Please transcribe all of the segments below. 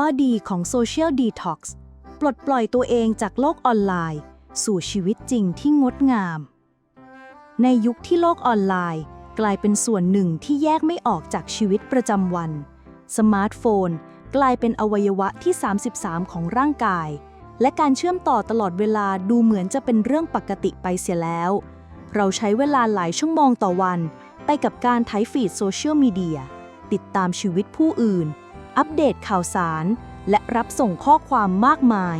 ข้อดีของ Social Detox ปลดปล่อยตัวเองจากโลกออนไลน์ สู่ชีวิตจริงที่งดงาม ในยุคที่โลกออนไลน์ กลายเป็นส่วนหนึ่งที่แยกไม่ออกจากชีวิตประจำวัน สมาร์ทโฟน กลายเป็นอวัยวะที่ 33 ของร่างกาย และการเชื่อมต่อตลอดเวลาดูเหมือนจะเป็นเรื่องปกติไปเสียแล้ว เราใช้เวลาหลายชั่วโมงต่อวัน ไปกับการไถฟีดโซเชียลมีเดียติดตามชีวิตผู้อื่น อัปเดตข่าวสาร และรับส่งข้อความมากมาย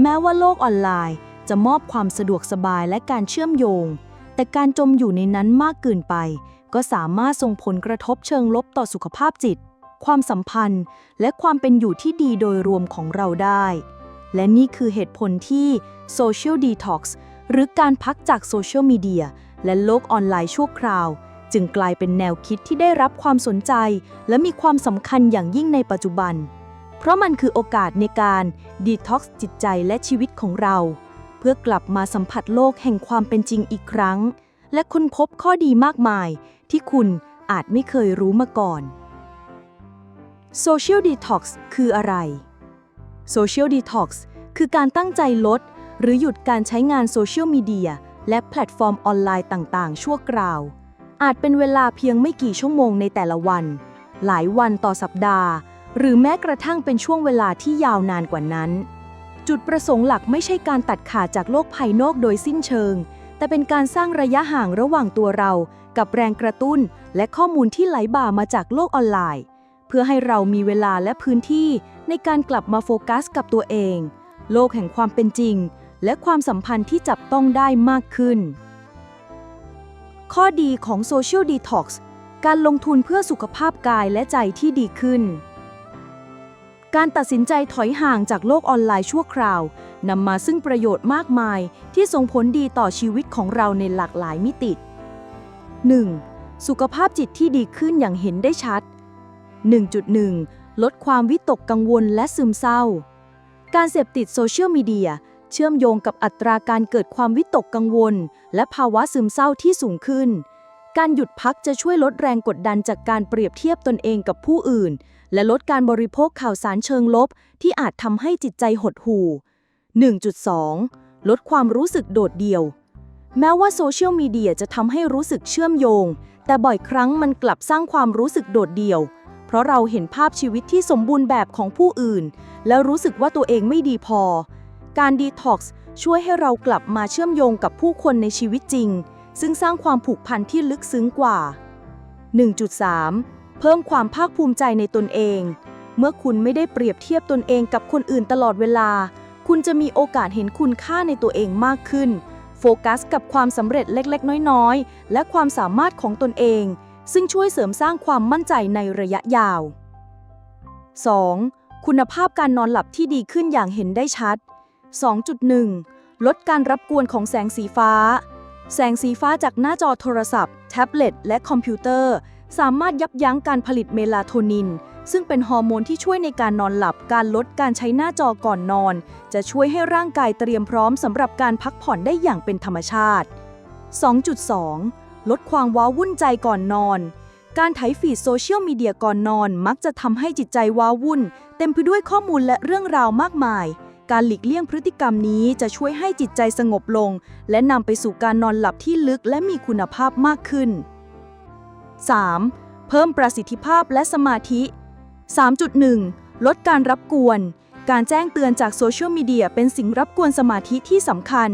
แม้ว่าโลกออนไลน์จะมอบความสะดวกสบายและการเชื่อมโยง แต่การจมอยู่ในนั้นมากเกินไป ก็สามารถส่งผลกระทบเชิงลบต่อสุขภาพจิต ความสัมพันธ์ และความเป็นอยู่ที่ดีโดยรวมของเราได้ และนี่คือเหตุผลที่ Social Detox หรือการพักจากโซเชียลมีเดียและโลกออนไลน์ชั่วคราว จึงกลายเป็นแนวคิดที่ได้รับความสนใจ และมีความสำคัญอย่างยิ่งในปัจจุบัน เพราะมันคือโอกาสในการดีท็อกซ์จิตใจและชีวิตของเรา เพื่อกลับมาสัมผัสโลกแห่งความเป็นจริงอีกครั้ง และค้นพบข้อดีมากมาย ที่คุณอาจไม่เคยรู้มาก่อน Social Detox คืออะไร Social Detox คือการตั้งใจลด หรือหยุดการใช้งานโซเชียลมีเดียและแพลตฟอร์มออนไลน์ต่าง ๆ ชั่วคราว อาจเป็นเวลาเพียงไม่กี่ชั่วโมงในแต่ละวัน หลายวันต่อสัปดาห์ หรือแม้กระทั่งเป็นช่วงเวลาที่ยาวนานกว่านั้น จุดประสงค์หลักไม่ใช่การตัดขาดจากโลกภายนอกโดยสิ้นเชิง แต่เป็นการสร้างระยะห่างระหว่างตัวเรา กับแรงกระตุ้น และข้อมูลที่ไหลบ่ามาจากโลกออนไลน์ เพื่อให้เรามีเวลาและพื้นที่ในการกลับมาโฟกัสกับตัวเอง โลกแห่งความเป็นจริง และความสัมพันธ์ที่จับต้องได้มากขึ้น ข้อดีของ Social Detox การลงทุนเพื่อสุขภาพกายและใจที่ดีขึ้น การตัดสินใจถอยห่างจากโลกออนไลน์ชั่วคราวนำมาซึ่งประโยชน์มากมายที่ส่งผลดีต่อชีวิตของเราในหลากหลายมิติ 1. สุขภาพจิตที่ดีขึ้นอย่างเห็นได้ชัด 1.1 ลดความวิตกกังวลและซึมเศร้า การเสพติดโซเชียลมีเดีย เชื่อมโยงกับอัตราการเกิดความวิตกกังวล และภาวะซึมเศร้าที่สูงขึ้น การหยุดพักจะช่วยลดแรงกดดันจากการเปรียบเทียบตนเองกับผู้อื่น และลดการบริโภคข่าวสารเชิงลบ ที่อาจทำให้จิตใจหดหู่ 1.2 ลดความรู้สึกโดดเดี่ยว แม้ว่าโซเชียลมีเดียจะทำให้รู้สึกเชื่อมโยง แต่บ่อยครั้งมันกลับสร้างความรู้สึกโดดเดี่ยว เพราะเราเห็นภาพชีวิตที่สมบูรณ์แบบของผู้อื่น แล้วรู้สึกว่าตัวเองไม่ดีพอ การดีท็อกซ์ช่วยให้เรากลับมาเชื่อมโยงกับผู้คนในชีวิตจริง ซึ่งสร้างความผูกพันที่ลึกซึ้งกว่า 1.3 เพิ่มความภาคภูมิใจในตนเอง เมื่อคุณไม่ได้เปรียบเทียบตนเองกับคนอื่นตลอดเวลา คุณจะมีโอกาสเห็นคุณค่าในตัวเองมากขึ้น โฟกัสกับความสำเร็จเล็กๆ น้อยๆ และความสามารถของตนเอง ซึ่งช่วยเสริมสร้างความมั่นใจในระยะยาว 2. คุณภาพการนอนหลับที่ดีขึ้นอย่างเห็นได้ชัด 2.1 ลดการรับกวนของแสงสีฟ้า แสงสีฟ้าจากหน้าจอโทรศัพท์ แท็บเล็ต และคอมพิวเตอร์ สามารถยับยั้งการผลิตเมลาโทนิน ซึ่งเป็นฮอร์โมนที่ช่วยในการนอนหลับ การลดการใช้หน้าจอก่อนนอน จะช่วยให้ร่างกายเตรียมพร้อมสำหรับการพักผ่อนได้อย่างเป็นธรรมชาติ 2.2 ลดความว้าวุ่นใจก่อนนอนการไถฟีดโซเชียลมีเดียก่อนนอน มักจะทำให้จิตใจว้าวุ่น เต็มไปด้วยข้อมูลและเรื่องราวมากมาย การหลีกเลี่ยงพฤติกรรมนี้จะช่วยให้จิตใจสงบลง และนำไปสู่การนอนหลับที่ลึกและมีคุณภาพมากขึ้น 3. เพิ่มประสิทธิภาพและสมาธิ 3.1 ลดการรับกวน การแจ้งเตือนจากโซเชียลมีเดียเป็นสิ่งรับกวนสมาธิที่สำคัญ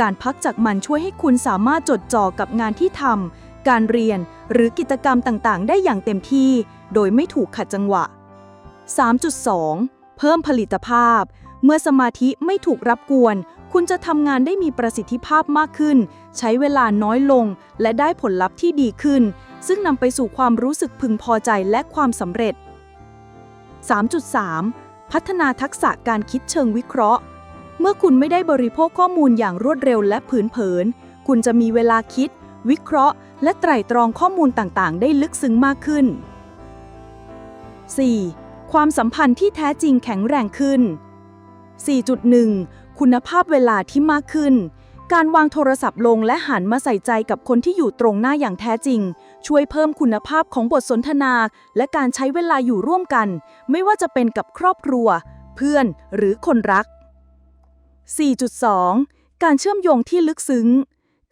การพักจากมันช่วยให้คุณสามารถจดจ่อกับงานที่ทำ การเรียน หรือกิจกรรมต่างๆ ได้อย่างเต็มที่ โดยไม่ถูกขัดจังหวะ 3.2 เพิ่มผลิตภาพ เมื่อสมาธิไม่ถูกรับกวน คุณจะทำงานได้มีประสิทธิภาพมากขึ้น ใช้เวลาน้อยลง และได้ผลลัพธ์ที่ดีขึ้น ซึ่งนำไปสู่ความรู้สึกพึงพอใจและความสำเร็จ 3.3 พัฒนาทักษะการคิดเชิงวิเคราะห์ เมื่อคุณไม่ได้บริโภคข้อมูลอย่างรวดเร็วและผืนเผิน คุณจะมีเวลาคิด วิเคราะห์ และไตร่ตรองข้อมูลต่างๆ ได้ลึกซึ้งมากขึ้น 4. ความสัมพันธ์ที่แท้จริงแข็งแรงขึ้น 4.1 คุณภาพเวลาที่มากขึ้น การวางโทรศัพท์ลงและหันมาใส่ใจกับคนที่อยู่ตรงหน้าอย่างแท้จริง ช่วยเพิ่มคุณภาพของบทสนทนา และการใช้เวลาอยู่ร่วมกัน ไม่ว่าจะเป็นกับครอบครัว เพื่อนหรือคนรัก 4.2 การเชื่อมโยงที่ลึกซึ้ง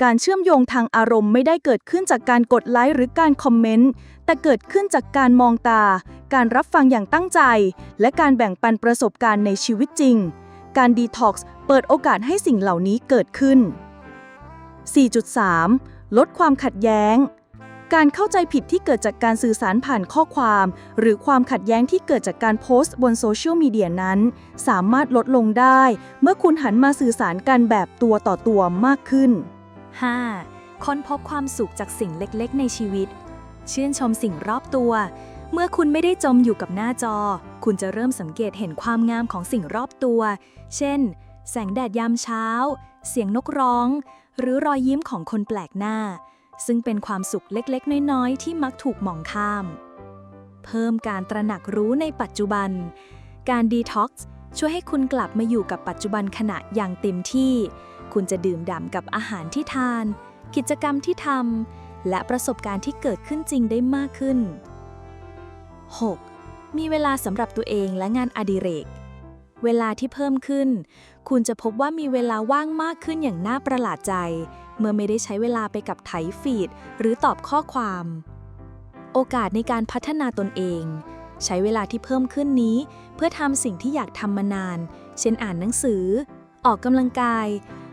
การเชื่อมโยงทางอารมณ์ไม่ได้เกิดขึ้นจากการกดไลค์หรือการคอมเมนต์ แต่เกิดขึ้นจากการมองตา การรับฟังอย่างตั้งใจ และการแบ่งปันประสบการณ์ในชีวิตจริง การดีท็อกซ์เปิดโอกาสให้สิ่งเหล่านี้เกิดขึ้น 4.3 ลดความขัดแย้ง การเข้าใจผิดที่เกิดจากการสื่อสารผ่านข้อความ หรือความขัดแย้งที่เกิดจากการโพสต์บนโซเชียลมีเดียนั้น สามารถลดลงได้ เมื่อคุณหันมาสื่อสารกันแบบตัวต่อตัวมากขึ้น 5. ค้นพบความสุขจากสิ่งเล็กๆ ในชีวิต ชื่นชมสิ่งรอบตัว เมื่อคุณไม่ได้จมอยู่กับหน้าจอ คุณจะเริ่มสังเกตเห็นความงามของสิ่งรอบตัว เช่น แสงแดดยามเช้า เสียงนกร้อง หรือรอยยิ้มของคนแปลกหน้า ซึ่งเป็นความสุขเล็กๆ น้อยๆ ที่มักถูกมองข้าม เพิ่มการตระหนักรู้ในปัจจุบัน การดีท็อกซ์ช่วยให้คุณกลับมาอยู่กับปัจจุบันขณะอย่างเต็มที่ คุณจะดื่มด่ำกับอาหารที่ทาน กิจกรรมที่ทำและประสบการณ์ที่เกิดขึ้นจริงได้มากขึ้น 6. มีเวลาสำหรับตัวเองและงานอดิเรก เวลาที่เพิ่มขึ้น คุณจะพบว่ามีเวลาว่างมากขึ้นอย่างน่าประหลาดใจ เมื่อไม่ได้ใช้เวลาไปกับไถฟีด หรือตอบข้อความ โอกาสในการพัฒนาตนเอง ใช้เวลาที่เพิ่มขึ้นนี้ เพื่อทำสิ่งที่อยากทำมานาน เช่นอ่านหนังสือ ออกกำลังกาย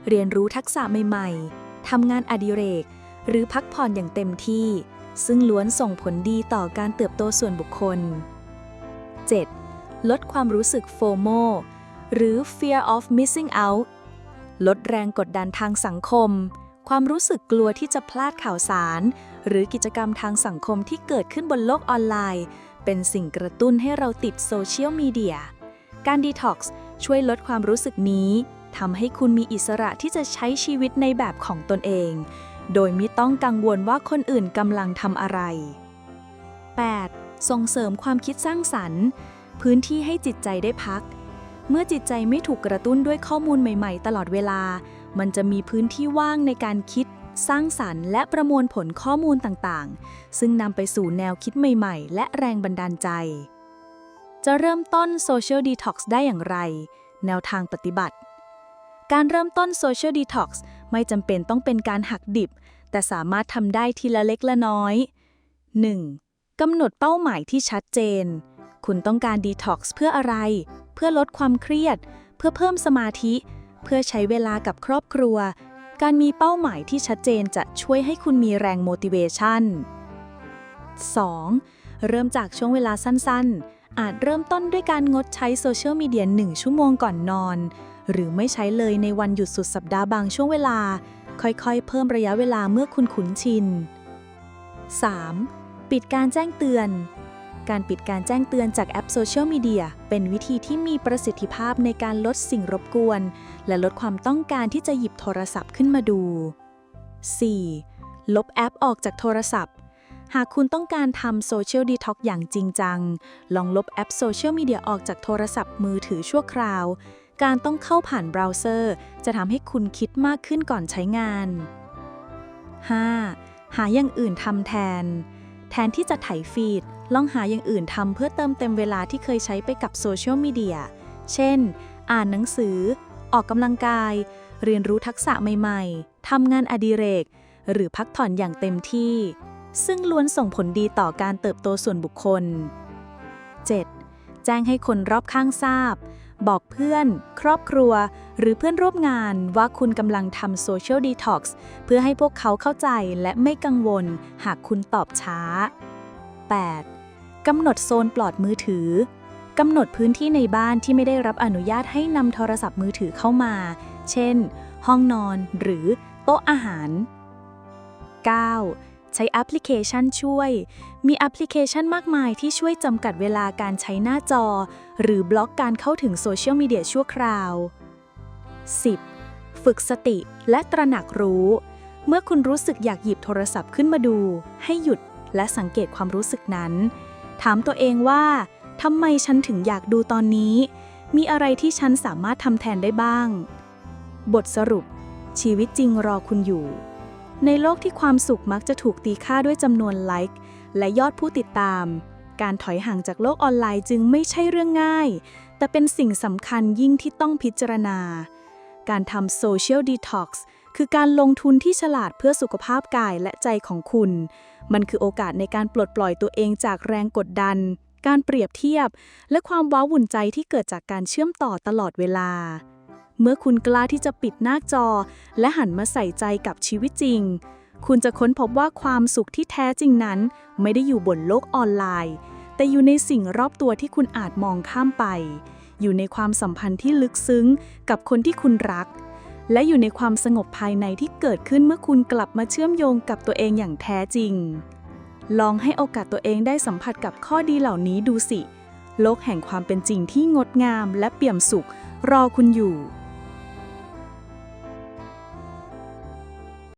เรียนรู้ทักษะใหม่ ๆทำงานอดิเรก หรือพักผ่อนอย่างเต็มที่ ซึ่งล้วนส่งผลดีต่อการเติบโตส่วนบุคคล 7. ลดความรู้สึกโฟโมหรือ fear of missing out ลดแรงกดดันทางสังคม ความรู้สึกกลัวที่จะพลาดข่าวสาร หรือกิจกรรมทางสังคมที่เกิดขึ้นบนโลกออนไลน์ เป็นสิ่งกระตุ้นให้เราติดโซเชียลมีเดีย การดีท็อกซ์ช่วยลดความรู้สึกนี้ทำให้คุณมีอิสระที่จะใช้ชีวิตในแบบของตนเอง โดยไม่ต้องกังวลว่าคนอื่นกำลังทำอะไร 8. ส่งเสริมความคิดสร้างสรรค์ พื้นที่ให้จิตใจได้พัก เมื่อจิตใจไม่ถูกกระตุ้นด้วยข้อมูลใหม่ ๆ ตลอดเวลา มันจะมีพื้นที่ว่างในการคิด สร้างสรรค์ และประมวลผลข้อมูลต่างๆ ซึ่งนำไปสู่แนวคิดใหม่ ๆ และแรงบันดาลใจ จะเริ่มต้น Social Detox ได้อย่างไร แนวทางปฏิบัติ การเริ่มต้น Social Detox ไม่จำเป็นต้องเป็นการหักดิบ แต่สามารถทำได้ทีละเล็กละน้อย 1. กำหนดเป้าหมายที่ชัดเจน คุณต้องการ Detox เพื่ออะไร เพื่อลดความเครียด เพื่อเพิ่มสมาธิ เพื่อใช้เวลากับครอบครัว การมีเป้าหมายที่ชัดเจนจะช่วยให้คุณมีแรง motivation 2. เริ่มจากช่วงเวลาสั้นๆ อาจเริ่มต้นด้วยการงดใช้โซเชียลมีเดีย1ชั่วโมงก่อนนอน หรือไม่ใช้เลยในวันหยุดสุดสัปดาห์บางช่วงเวลา ค่อยๆ เพิ่มระยะเวลาเมื่อคุณขุนชิน 3. ปิดการแจ้งเตือน การปิดการแจ้งเตือนจากแอปโซเชียลมีเดียเป็นวิธีที่มีประสิทธิภาพในการลดสิ่งรบกวน และลดความต้องการที่จะหยิบโทรศัพท์ขึ้นมาดู 4. ลบแอปออกจากโทรศัพท์ หากคุณต้องการทำโซเชียลดีท็อกอย่างจริงจัง ลองลบแอปโซเชียลมีเดียออกจากโทรศัพท์มือถือชั่วคราว การต้องเข้าผ่านเบราว์เซอร์ จะทำให้คุณคิดมากขึ้นก่อนใช้งาน 5. หาอย่างอื่นทำแทน แทนที่จะไถฟีด ลองหาอย่างอื่นทำเพื่อเติมเต็มเวลาที่เคยใช้ไปกับโซเชียลมีเดีย เช่น อ่านหนังสือ ออกกำลังกาย เรียนรู้ทักษะใหม่ๆ ทำงานอดิเรก หรือพักผ่อนอย่างเต็มที่ ซึ่งล้วนส่งผลดีต่อการเติบโตส่วนบุคคล 7. แจ้งให้คนรอบข้างทราบ บอกเพื่อน ครอบครัว หรือเพื่อนร่วมงานว่าคุณกำลังทำโซเชียลดีท็อกซ์เพื่อให้พวกเขาเข้าใจและไม่กังวล หากคุณตอบช้า 8. กำหนดโซนปลอดมือถือกำหนดพื้นที่ในบ้านที่ไม่ได้รับอนุญาตให้นำโทรศัพท์มือถือเข้ามา เช่น ห้องนอนหรือโต๊ะอาหาร 9. ใช้แอปพลิเคชันช่วย มีแอปพลิเคชันมากมายที่ช่วยจำกัดเวลาการใช้หน้าจอ หรือบล็อกการเข้าถึงโซเชียลมีเดียชั่วคราว 10. ฝึกสติและตระหนักรู้ เมื่อคุณรู้สึกอยากหยิบโทรศัพท์ขึ้นมาดู ให้หยุดและสังเกตความรู้สึกนั้น ถามตัวเองว่าทำไมฉันถึงอยากดูตอนนี้ มีอะไรที่ฉันสามารถทำแทนได้บ้าง บทสรุป ชีวิตจริงรอคุณอยู่ ในโลกที่ความสุขมักจะถูกตีค่าด้วยจำนวนไลค์และยอดผู้ติดตาม การถอยห่างจากโลกออนไลน์จึงไม่ใช่เรื่องง่าย แต่เป็นสิ่งสำคัญยิ่งที่ต้องพิจารณา การทำโซเชียลดีท็อกซ์คือการลงทุนที่ฉลาดเพื่อสุขภาพกายและใจของคุณ มันคือโอกาสในการปลดปล่อยตัวเองจากแรงกดดัน การเปรียบเทียบ และความว้าวุ่นใจที่เกิดจากการเชื่อมต่อตลอดเวลา เมื่อคุณกล้าที่จะปิดหน้าจอ และหันมาใส่ใจกับชีวิตจริง คุณจะค้นพบว่าความสุขที่แท้จริงนั้น ไม่ได้อยู่บนโลกออนไลน์ แต่อยู่ในสิ่งรอบตัวที่คุณอาจมองข้ามไป อยู่ในความสัมพันธ์ที่ลึกซึ้งกับคนที่คุณรัก และอยู่ในความสงบภายในที่เกิดขึ้นเมื่อคุณกลับมาเชื่อมโยงกับตัวเองอย่างแท้จริง ลองให้โอกาสตัวเองได้สัมผัสกับข้อดีเหล่านี้ดูสิโลกแห่งความเป็นจริงที่งดงามและเปี่ยมสุขรอคุณอยู่